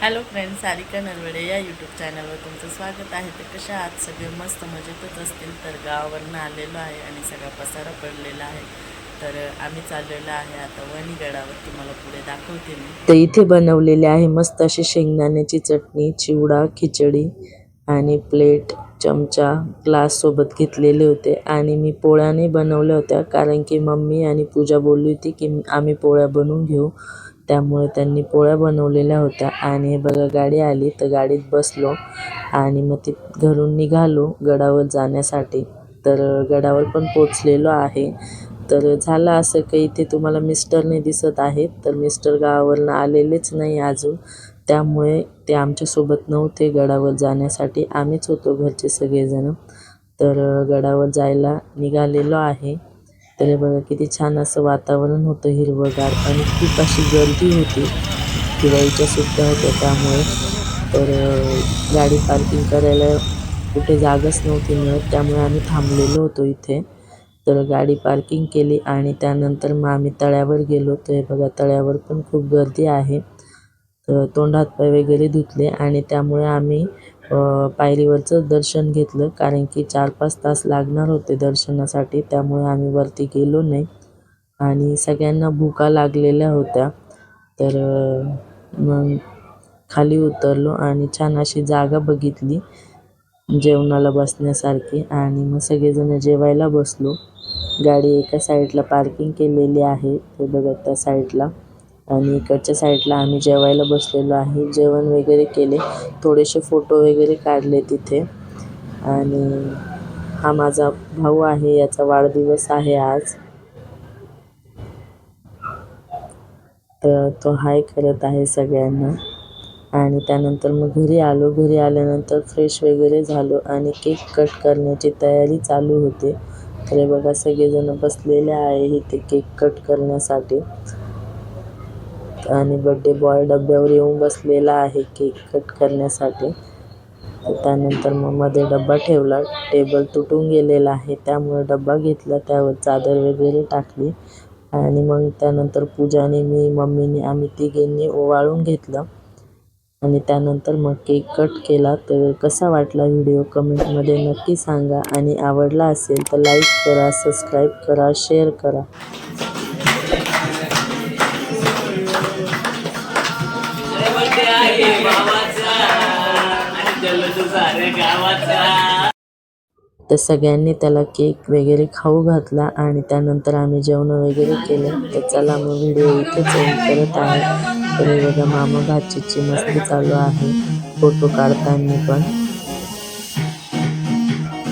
Hello friends Sarika Narwade या YouTube चॅनलवर तुमचं स्वागत आहे. तर कशा आहात? सगळे मस्त मजेतच असतील? तर गावावरनं आलेलो आहे आणि सगळा पसारा पडलेला आहे. तर आम्ही चाललेलो आहे आता वणीगडावर. तुम्हाला पुढे दाखवते मी. तर इथे बनवलेले आहे मस्त अशी शेंगदाण्याची चटणी चिवडा खिचडी आणि प्लेट चमचा ग्लाससोबत घेतलेले होते. आणि मी पोळ्याने बनवल्या होत्या कारण की मम्मी आणि पूजा बोलली होती की आम्ही पोळ्या बनवून घेऊ. त्यामुळे त्यांनी पोळ्या बनवलेल्या होत्या. आणि बघा गाडी आली तर गाडीत बसलो आणि मग ती घरून निघालो गडावर जाण्यासाठी. तर गडावर पण पोचलेलो आहे. तर झालं असं काही इथे तुम्हाला मिस्टरने दिसत आहेत. तर मिस्टर गावावरनं आलेलेच नाही अजून. त्यामुळे ते आमच्यासोबत नव्हते गडावर जाण्यासाठी. आम्हीच होतो घरचे सगळेजण. तर गडावर जायला निघालेलो आहे. तर हे बघा किती छान असं वातावरण होतं हिरवंगार आणि खूप अशी गर्दी होती. दिवाळीच्या सुट्ट्या होत्या त्यामुळे. तर गाडी पार्किंग करायला कुठे जागाच नव्हती मिळत त्यामुळे आम्ही थांबलेलो होतो इथे. तर गाडी पार्किंग केली आणि त्यानंतर मग आम्ही तळ्यावर गेलो. तर हे बघा तळ्यावर पण खूप गर्दी आहे. तर तोंड हातपाय वगैरे धुतले आणि त्यामुळे आम्ही पायरीवरचं दर्शन घेतलं. कारण की चार पाच तास लागणार होते दर्शनासाठी. त्यामुळे आम्ही वरती गेलो नाही. आणि सगळ्यांना भुका लागलेल्या होत्या. तर मग खाली उतरलो आणि छान अशी जागा बघितली. जेवणाला बसण्यासारखी. आणि मग सगळेजण जेवायला बसलो. गाडी एका साईडला पार्किंग केलेली आहे. ते बघा त्या साईडला. आणि इकडच्या साईडला आम्ही जेवायला बसलेलो आहे. जेवण वगैरे केले. थोडेसे फोटो वगैरे काढले तिथे. आणि हा माझा भाऊ आहे. याचा वाढदिवस आहे आज. तर तो हाय करत आहे सगळ्यांना. आणि त्यानंतर मग घरी आलो. घरी आल्यानंतर फ्रेश वगैरे झालो आणि केक कट करण्याची तयारी चालू होते. तर बघा सगळेजण बसलेले आहे इथे केक कट करण्यासाठी. आणि बड्डे बॉय डब्यावर येऊन बसलेला आहे केक कट करण्यासाठी. त्यानंतर मग मध्ये डब्बा ठेवला. टेबल तुटून गेलेला आहे. त्यामुळे डब्बा घेतला. त्यावर चादर वगैरे टाकली. आणि मग त्यानंतर पूजाने मी मम्मीने आम्ही तिघींनी ओवाळून घेतलं. आणि त्यानंतर मग केक कट केला. तर कसा वाटला व्हिडिओ कमेंटमध्ये नक्की सांगा. आणि आवडला असेल तर लाईक करा सबस्क्राईब करा शेअर करा. तर सगळ्यांनी त्याला केक वगैरे खाऊ घातला आणि त्यानंतर आम्ही जेवण वगैरे केले. तर चला मग व्हिडिओ इथेच एंड करत आहे. तर बघा मामा भाचीची मस्ती चालू आहे. फोटो काढताना पण.